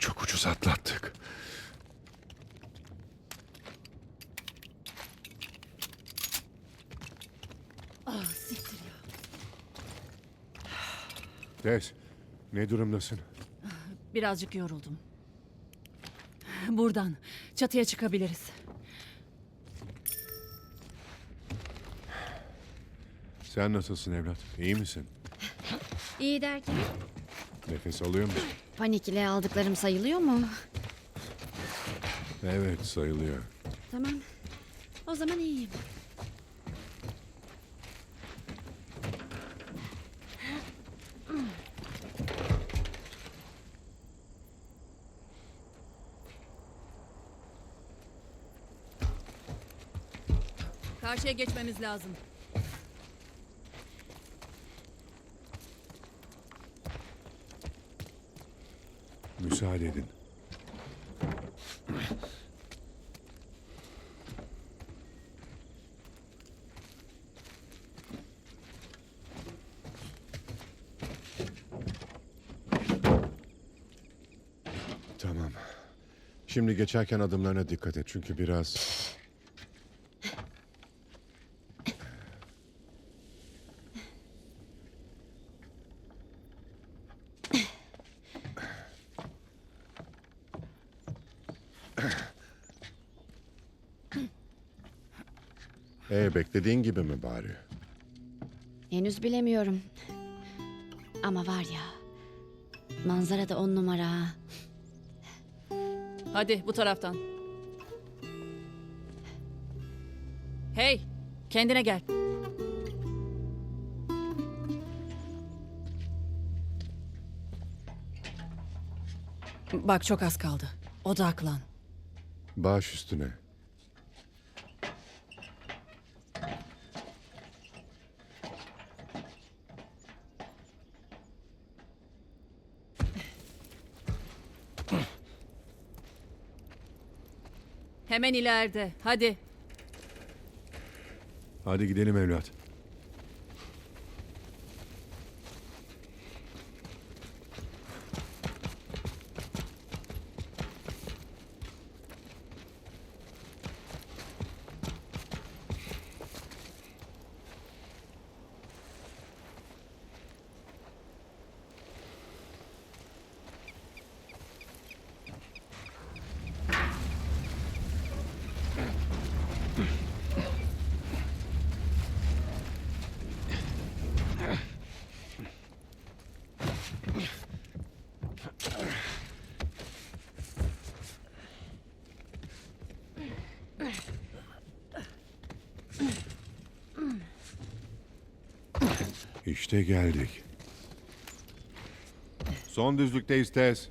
Çok ucuz atlattık. Ah siktir ya. Tez, ne durumdasın? Birazcık yoruldum. Buradan çatıya çıkabiliriz. Sen nasılsın evlat? İyi misin? İyi derken Nefes alıyor musun? Panik ile aldıklarım sayılıyor mu? Evet, sayılıyor. Tamam. O zaman iyiyim. Karşıya geçmemiz lazım. Müsaade edin. Tamam. Şimdi geçerken adımlarına dikkat et çünkü biraz... Ee, beklediğin gibi mi bari? Henüz bilemiyorum. Ama var ya. Manzara da on numara. ha. Hadi bu taraftan. Hey, kendine gel. Bak çok az kaldı. Odaklan. Baş üstüne. Hemen ileride. Hadi. Hadi gidelim evlat. İşte geldik. Son düzlükteyiz Tez.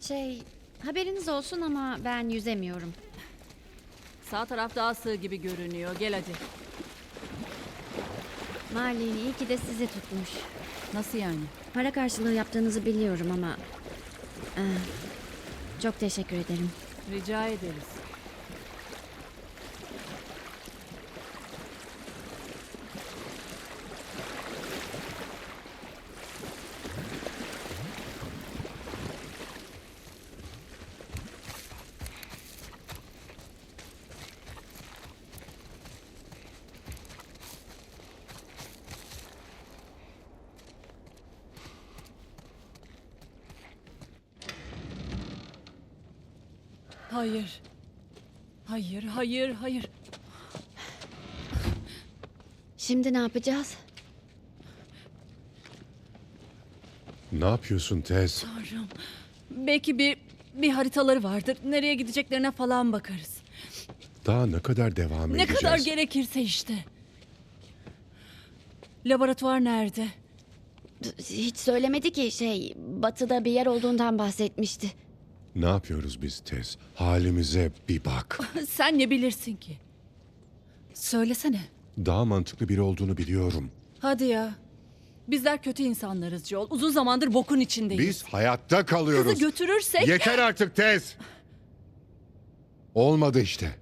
Şey, haberiniz olsun ama ben yüzemiyorum. Sağ taraf daha sığ gibi görünüyor. Gel hadi. Marlene iyi ki de sizi tutmuş. Nasıl yani? Para karşılığı yaptığınızı biliyorum ama... eh, çok teşekkür ederim. Rica ederiz. Hayır. Hayır, hayır, hayır. Şimdi ne yapacağız? Ne yapıyorsun Tez? Tanrım. Belki bir bir haritaları vardır. Nereye gideceklerine falan bakarız. Daha ne kadar devam Ne edeceğiz? kadar gerekirse işte. Laboratuvar nerede? Hiç söylemedi ki şey, batıda bir yer olduğundan bahsetmişti. Ne yapıyoruz biz Tez? Halimize bir bak. Sen ne bilirsin ki? Söylesene. Daha mantıklı biri olduğunu biliyorum. Hadi ya. Bizler kötü insanlarız Joel. Uzun zamandır bokun içindeyiz. Biz hayatta kalıyoruz. Kızı götürürsek... Yeter artık tez. Olmadı işte.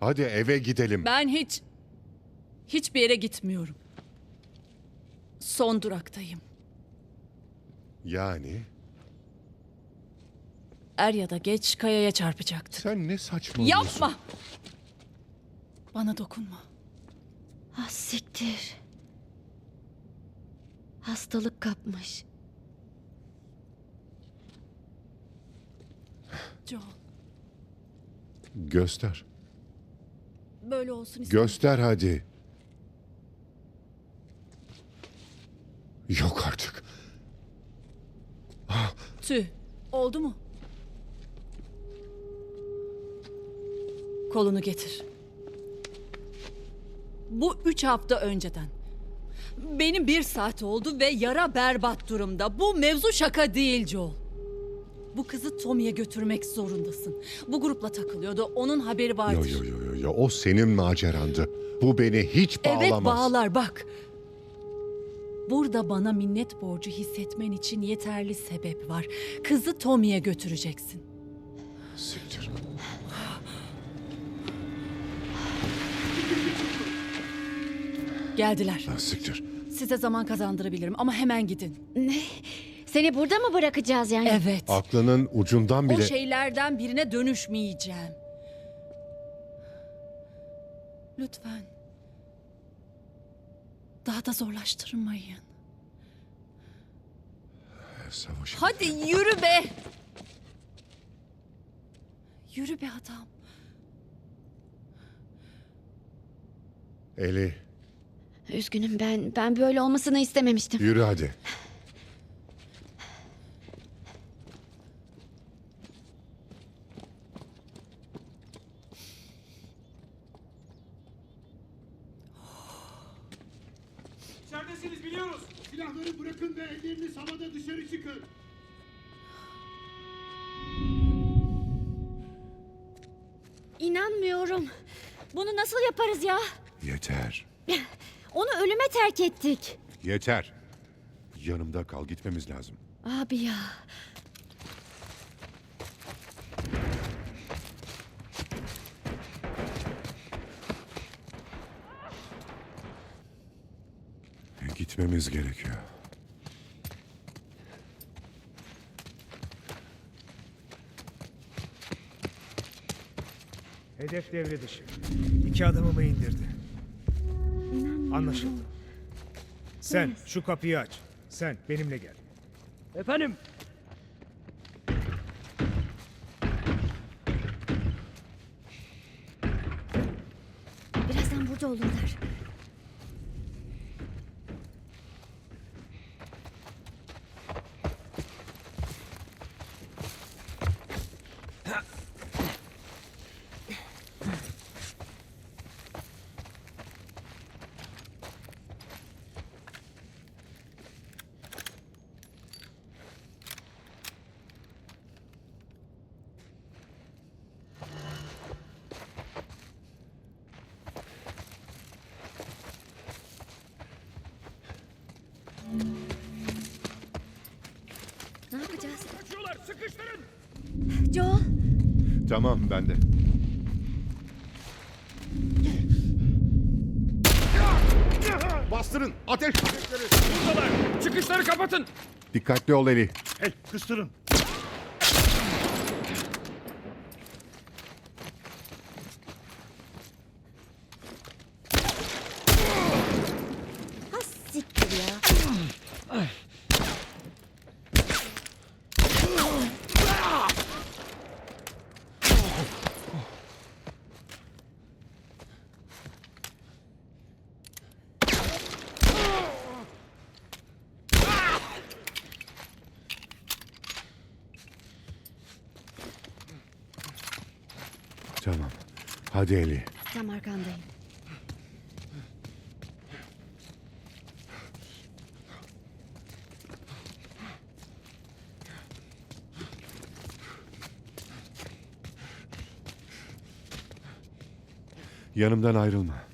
Hadi eve gidelim. Ben hiç... Hiçbir yere gitmiyorum. Son duraktayım. Yani Er ya da geç kayaya çarpacaktır. sen ne saçmalıyorsun? Yapma! Bana dokunma. Ah siktir. Hastalık kapmış. Joel, Göster. böyle olsun istedim. Göster hadi. Yok artık. Tüh. Oldu mu? Kolunu getir. Bu üç hafta önceden. Benim bir saat oldu ve yara berbat durumda. Bu mevzu şaka değil Joel. Bu kızı Tommy'ye götürmek zorundasın. Bu grupla takılıyordu. Onun haberi Yo vardır. yo yo yo yo o senin macerandı. Bu beni hiç bağlamaz. Evet bağlar bak. Burada bana minnet borcu hissetmen için yeterli sebep var. Kızı Tommy'ye götüreceksin. Siktir. Geldiler. Ha, siktir. Size zaman kazandırabilirim ama hemen gidin. Ne? Seni burada mı bırakacağız yani? Evet. Aklının ucundan O bile... şeylerden birine dönüşmeyeceğim. Lütfen. Daha da zorlaştırmayın. Savaşı. Hadi yürü be. Yürü be adam. Eli Üzgünüm ben ben böyle olmasını istememiştim. yürü hadi. İçeridesiniz biliyoruz. Silahları bırakın ve elleriniz havada dışarı çıkın. İnanmıyorum. Bunu nasıl yaparız ya? Yeter. Onu ölüme terk ettik. Yeter. Yanımda kal gitmemiz lazım. Abi ya. Gitmemiz gerekiyor. Hedef devre dışı. İki adamımı indirdi. Anlaşıldı. Sen şu kapıyı aç. Sen benimle gel. Efendim? Birazdan burada olurlar. Yapacağız? Kaçıyorlar sıkıştırın. Joel. Tamam ben de. Bastırın. Ateş. Buradalar. Çıkışları kapatın. Dikkatli ol Eli. Hey, kıstırın. Ha siktir ya. Tamam. Hadi Eli. Tam arkandayım. Yanımdan ayrılma.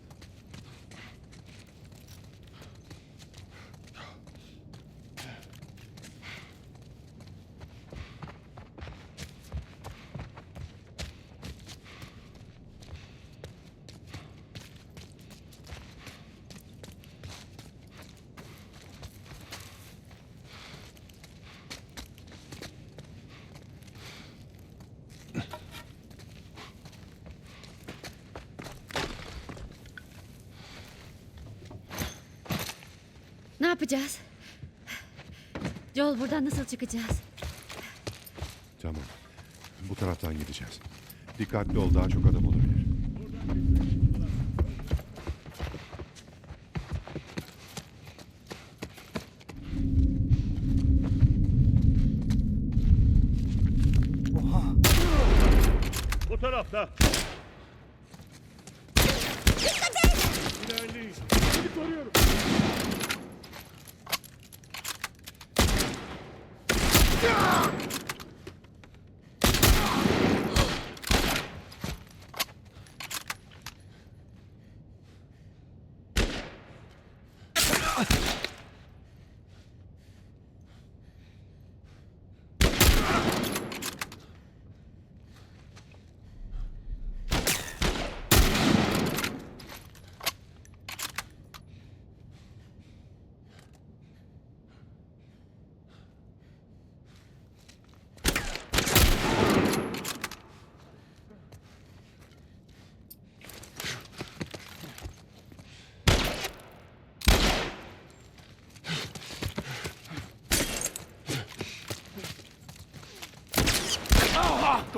Yapacağız? Joel buradan nasıl çıkacağız? Tamam. Bu taraftan gideceğiz. Dikkatli ol daha çok adam olabilir. Bu tarafta. İlerleyin. Sizi koruyorum.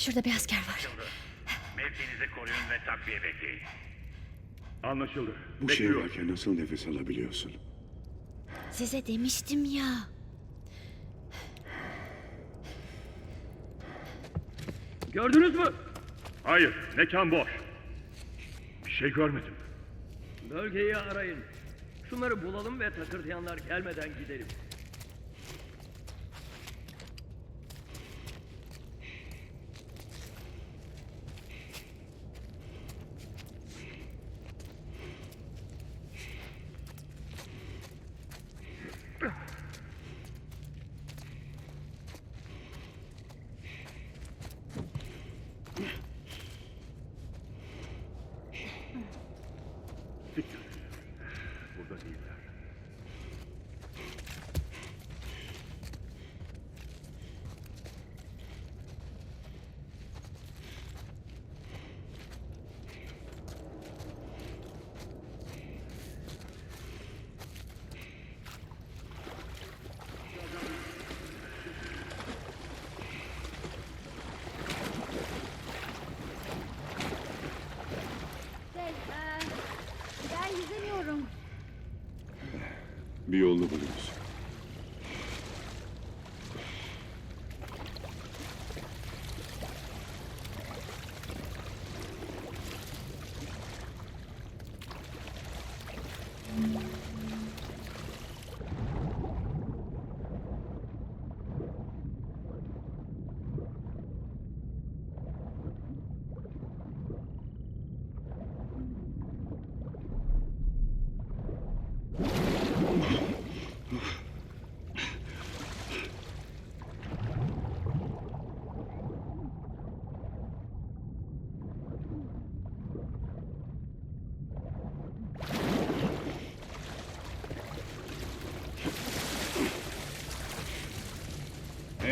Şurada bir asker var. Mevkinizi koruyun ve takviye bekleyin. Anlaşıldı. Bu şey varken nasıl nefes alabiliyorsun? Size demiştim ya. Gördünüz mü? Hayır, mekan boş. Bir şey görmedim. Bölgeyi arayın. Şunları bulalım ve takırdayanlar gelmeden gidelim. Burada değiller. ben yüzemiyorum. Bir yolunu buluruz.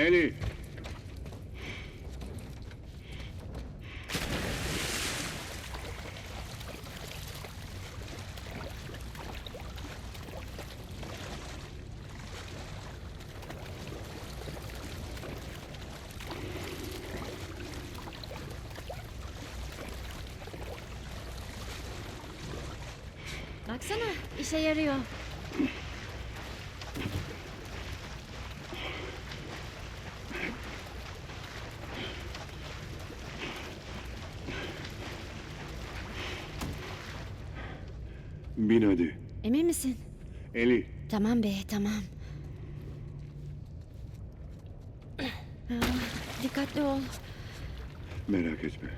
Eli. Baksana işe yarıyor. Tamam be tamam. Ah, dikkatli ol. Merak etme.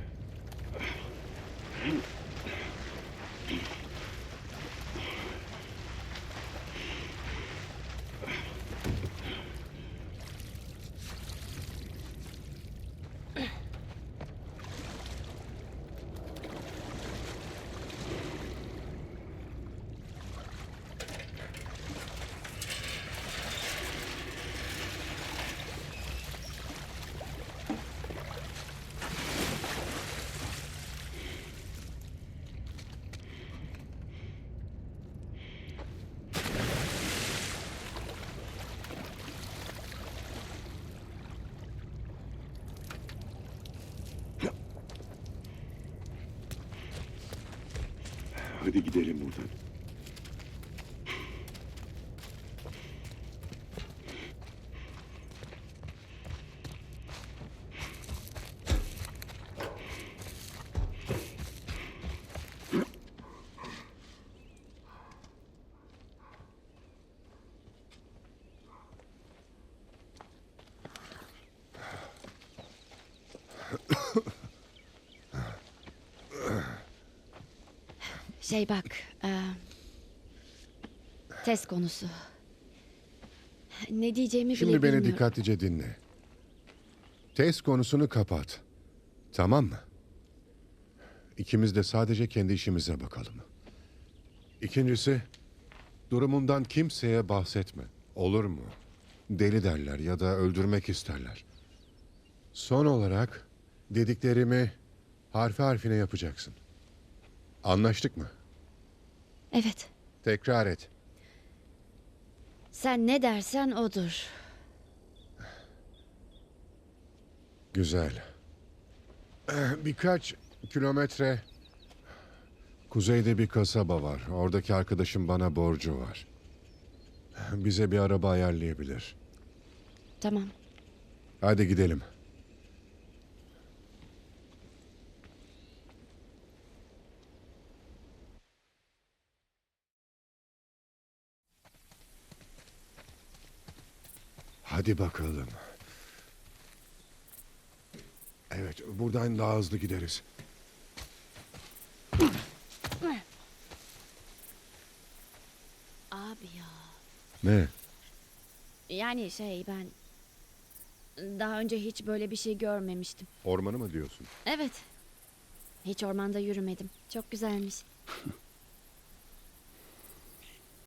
Hadi gidelim buradan. Şey bak. e, test konusu. Ne diyeceğimi Şimdi bile beni bilmiyorum. dikkatlice dinle. Test konusunu kapat. Tamam mı? İkimiz de sadece kendi işimize bakalım. İkincisi, durumundan kimseye bahsetme. Olur mu? Deli derler ya da öldürmek isterler. Son olarak dediklerimi harfi harfine yapacaksın. Anlaştık mı? Evet. Tekrar et. Sen ne dersen odur. Güzel. Eh, Birkaç kilometre kuzeyde bir kasaba var. Oradaki arkadaşım bana borcu var. Bize bir araba ayarlayabilir. Tamam. Hadi gidelim. Hadi bakalım. Evet, buradan daha hızlı gideriz. Abi ya. Ne? Yani şey ben daha önce hiç böyle bir şey görmemiştim. Ormanı mı diyorsun? Evet. Hiç ormanda yürümedim. Çok güzelmiş.